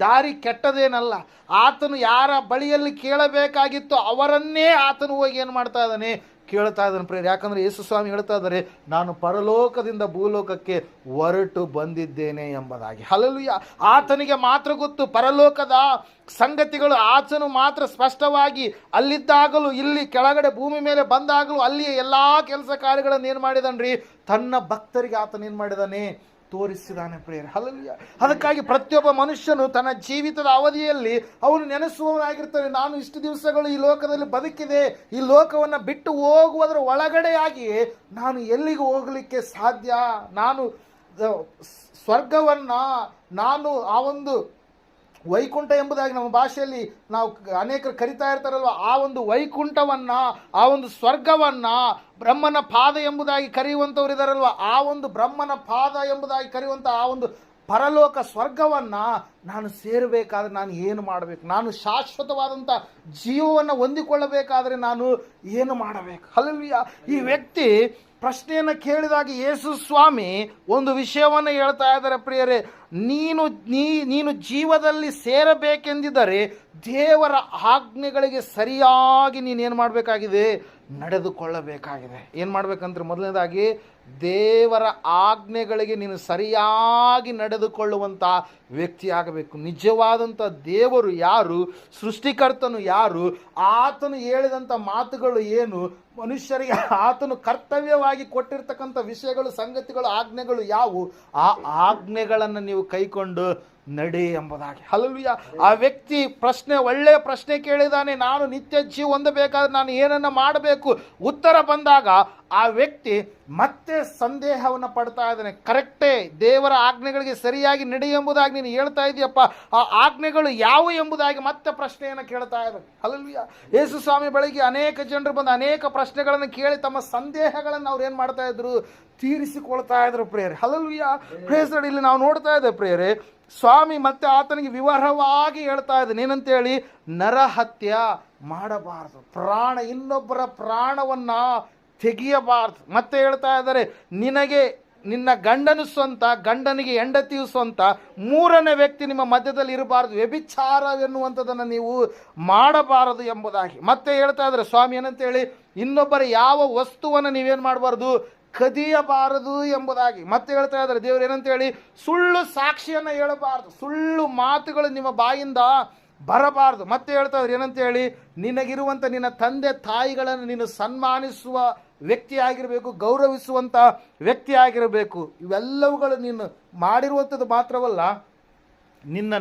ದಾರಿ ಕೆಟ್ಟದೇನಲ್ಲ. ಆತನು ಯಾರ ಬಳಿಯಲ್ಲಿ ಕೇಳಬೇಕಾಗಿತ್ತು ಅವರನ್ನೇ ಆತನು ಹೋಗಿ ಏನು ಮಾಡ್ತಾ ಇದ್ದಾನೆ? ಕೇಳ್ತಾ ಇದ್ದಾನೆ ಪ್ರೇರ್ ಯಾಕಂದ್ರೆ ಯೇಸು ಸ್ವಾಮಿ ಹೇಳ್ತಾ ಇದ್ದಾರೆ, ನಾನು ಪರಲೋಕದಿಂದ ಭೂಲೋಕಕ್ಕೆ ಹೊರಟು ಬಂದಿದ್ದೇನೆ ಎಂಬುದಾಗಿ. ಹಲಲು ಆತನಿಗೆ ಮಾತ್ರ ಗೊತ್ತು, ಪರಲೋಕದ ಸಂಗತಿಗಳು ಆತನು ಮಾತ್ರ ಸ್ಪಷ್ಟವಾಗಿ ಅಲ್ಲಿದ್ದಾಗಲೂ, ಇಲ್ಲಿ ಕೆಳಗಡೆ ಭೂಮಿ ಮೇಲೆ ಬಂದಾಗಲೂ, ಅಲ್ಲಿಯೇ ಎಲ್ಲ ಕೆಲಸ ಕಾರ್ಯಗಳನ್ನು ಏನು ಮಾಡಿದನ್ರಿ? ತನ್ನ ಭಕ್ತರಿಗೆ ಆತನೇನು ಮಾಡಿದಾನೆ? ತೋರಿಸಿದಾನೆ ಪ್ರೇಯರ್. ಹಲಲಿಯ ಅದಕ್ಕಾಗಿ ಪ್ರತಿಯೊಬ್ಬ ಮನುಷ್ಯನು ತನ್ನ ಜೀವಿತದ ಅವಧಿಯಲ್ಲಿ ಅವನು ನೆನೆಸುವವನಾಗಿರ್ತಾನೆ. ನಾನು ಇಷ್ಟು ದಿವಸಗಳು ಈ ಲೋಕದಲ್ಲಿ ಬದುಕಿದೆ. ಈ ಲೋಕವನ್ನು ಬಿಟ್ಟು ಹೋಗುವುದರ ಒಳಗಡೆಯಾಗಿ ನಾನು ಎಲ್ಲಿಗೆ ಹೋಗಲಿಕ್ಕೆ ಸಾಧ್ಯ? ನಾನು ಸ್ವರ್ಗವನ್ನ ನಾನು ಆ ಒಂದು ವೈಕುಂಠ ಎಂಬುದಾಗಿ ನಮ್ಮ ಭಾಷೆಯಲ್ಲಿ ನಾವು ಅನೇಕರು ಕರಿತಾ ಇರ್ತಾರಲ್ವ? ಆ ಒಂದು ವೈಕುಂಠವನ್ನ, ಆ ಒಂದು ಸ್ವರ್ಗವನ್ನ, ಬ್ರಹ್ಮನ ಪಾದ ಎಂಬುದಾಗಿ ಕರೆಯುವಂಥವ್ರು ಇದಾರಲ್ವ? ಆ ಒಂದು ಬ್ರಹ್ಮನ ಪಾದ ಎಂಬುದಾಗಿ ಕರೆಯುವಂಥ ಆ ಒಂದು ಪರಲೋಕ ಸ್ವರ್ಗವನ್ನ ನಾನು ಸೇರಬೇಕಾದ್ರೆ ನಾನು ಏನು ಮಾಡಬೇಕು? ನಾನು ಶಾಶ್ವತವಾದಂಥ ಜೀವವನ್ನು ಹೊಂದಿಕೊಳ್ಳಬೇಕಾದ್ರೆ ನಾನು ಏನು ಮಾಡಬೇಕು? ಅಲ್ಲಲ್ವಿಯ ಈ ವ್ಯಕ್ತಿ ಪ್ರಶ್ನೆಯನ್ನು ಕೇಳಿದಾಗ ಯೇಸು ಸ್ವಾಮಿ ಒಂದು ವಿಷಯವನ್ನು ಹೇಳ್ತಾ ಇದ್ದಾರೆ ಪ್ರಿಯರೇ. ನೀನು ನೀ ನೀನು ಜೀವದಲ್ಲಿ ಸೇರಬೇಕೆಂದಿದ್ದರೆ ದೇವರ ಆಜ್ಞೆಗಳಿಗೆ ಸರಿಯಾಗಿ ನೀನೇನು ಮಾಡಬೇಕಾಗಿದೆ? ನಡೆದುಕೊಳ್ಳಬೇಕಾಗಿದೆ. ಏನು ಮಾಡಬೇಕಂದ್ರೆ ಮೊದಲನೇದಾಗಿ ದೇವರ ಆಜ್ಞೆಗಳಿಗೆ ನೀನು ಸರಿಯಾಗಿ ನಡೆದುಕೊಳ್ಳುವಂಥ ವ್ಯಕ್ತಿ ಆಗಬೇಕು. ನಿಜವಾದಂಥ ದೇವರು ಯಾರು? ಸೃಷ್ಟಿಕರ್ತನು ಯಾರು? ಆತನು ಹೇಳಿದಂಥ ಮಾತುಗಳು ಏನು? ಮನುಷ್ಯರಿಗೆ ಆತನು ಕರ್ತವ್ಯವಾಗಿ ಕೊಟ್ಟಿರ್ತಕ್ಕಂಥ ವಿಷಯಗಳು, ಸಂಗತಿಗಳು, ಆಜ್ಞೆಗಳು ಯಾವುವು? ಆ ಆಜ್ಞೆಗಳನ್ನು ನೀವು ಕೈಕೊಂಡು ನಡೆ ಎಂಬುದಾಗಿ. ಹಲಲುಯ ಆ ವ್ಯಕ್ತಿ ಪ್ರಶ್ನೆ, ಒಳ್ಳೆಯ ಪ್ರಶ್ನೆ ಕೇಳಿದಾನೆ, ನಾನು ನಿತ್ಯ ಜೀವ ಹೊಂದಬೇಕಾದ್ರೆ ನಾನು ಏನನ್ನ ಮಾಡಬೇಕು? ಉತ್ತರ ಬಂದಾಗ ಆ ವ್ಯಕ್ತಿ ಮತ್ತೆ ಸಂದೇಹವನ್ನು ಪಡ್ತಾ ಇದ್ದಾನೆ. ಕರೆಕ್ಟೇ ದೇವರ ಆಜ್ಞೆಗಳಿಗೆ ಸರಿಯಾಗಿ ನಡೆ ಎಂಬುದಾಗಿ ನೀನು ಹೇಳ್ತಾ ಇದೆಯಪ್ಪ. ಆ ಆಜ್ಞೆಗಳು ಯಾವುವು ಎಂಬುದಾಗಿ ಮತ್ತೆ ಪ್ರಶ್ನೆಯನ್ನು ಕೇಳ್ತಾ ಇದ್ದಾನೆ. ಹಲಲ್ವಿಯ ಯೇಸು ಸ್ವಾಮಿ ಬಳಿಗೆ ಅನೇಕ ಜನರು ಬಂದು ಅನೇಕ ಪ್ರಶ್ನೆಗಳನ್ನು ಕೇಳಿ ತಮ್ಮ ಸಂದೇಹಗಳನ್ನು ಅವ್ರು ಏನು ಮಾಡ್ತಾ ಇದ್ರು? ತೀರಿಸಿಕೊಳ್ತಾ ಇದ್ರು ಪ್ರೇಯರ್. ಹಲಲ್ವಿಯ ಪ್ರೇಸ್ ಇಲ್ಲಿ ನಾವು ನೋಡ್ತಾ ಇದ್ದೇವೆ ಪ್ರೇಯರೇ ಸ್ವಾಮಿ ಮತ್ತೆ ಆತನಿಗೆ ವಿವರವಾಗಿ ಹೇಳ್ತಾ ಇದ್ದಾನೆ ಏನಂತೇಳಿ ನರಹತ್ಯ ಮಾಡಬಾರದು. ಪ್ರಾಣ, ಇನ್ನೊಬ್ಬರ ಪ್ರಾಣವನ್ನ ತೆಗೆಯಬಾರದು. ಮತ್ತೆ ಹೇಳ್ತಾ ಇದ್ದಾರೆ, ನಿನಗೆ ನಿನ್ನ ಗಂಡನು ಸ್ವಂತ, ಗಂಡನಿಗೆ ಹೆಂಡತಿಯು ಸ್ವಂತ, ಮೂರನೇ ವ್ಯಕ್ತಿ ನಿಮ್ಮ ಮಧ್ಯದಲ್ಲಿ ಇರಬಾರದು. ವ್ಯಭಿಚಾರವೆನ್ನುವಂಥದ್ದನ್ನು ನೀವು ಮಾಡಬಾರದು ಎಂಬುದಾಗಿ. ಮತ್ತೆ ಹೇಳ್ತಾ ಇದ್ದಾರೆ, ಸ್ವಾಮಿ, ಏನಂತೇಳಿ, ಇನ್ನೊಬ್ಬರ ಯಾವ ವಸ್ತುವನ್ನು ನೀವೇನು ಮಾಡಬಾರ್ದು? ಕದಿಯಬಾರದು ಎಂಬುದಾಗಿ. ಮತ್ತೆ ಹೇಳ್ತಾ ಇದ್ದಾರೆ, ದೇವರು ಏನಂತೇಳಿ ಸುಳ್ಳು ಸಾಕ್ಷಿಯನ್ನು ಹೇಳಬಾರದು. ಸುಳ್ಳು ಮಾತುಗಳು ನಿಮ್ಮ ಬಾಯಿಂದ ಬರಬಾರದು. ಮತ್ತೆ ಹೇಳ್ತಾ ಇದ್ದಾರೆ ಏನಂತೇಳಿ ನಿನಗಿರುವಂಥ ನಿನ್ನ ತಂದೆ ತಾಯಿಗಳನ್ನು ನೀನು ಸನ್ಮಾನಿಸುವ ವ್ಯಕ್ತಿ ಆಗಿರಬೇಕು ಗೌರವಿಸುವಂಥ ವ್ಯಕ್ತಿ ಆಗಿರಬೇಕು. ಇವೆಲ್ಲವುಗಳು ನೀನು ಮಾಡಿರುವಂಥದ್ದು ಮಾತ್ರವಲ್ಲ, ನಿನ್ನ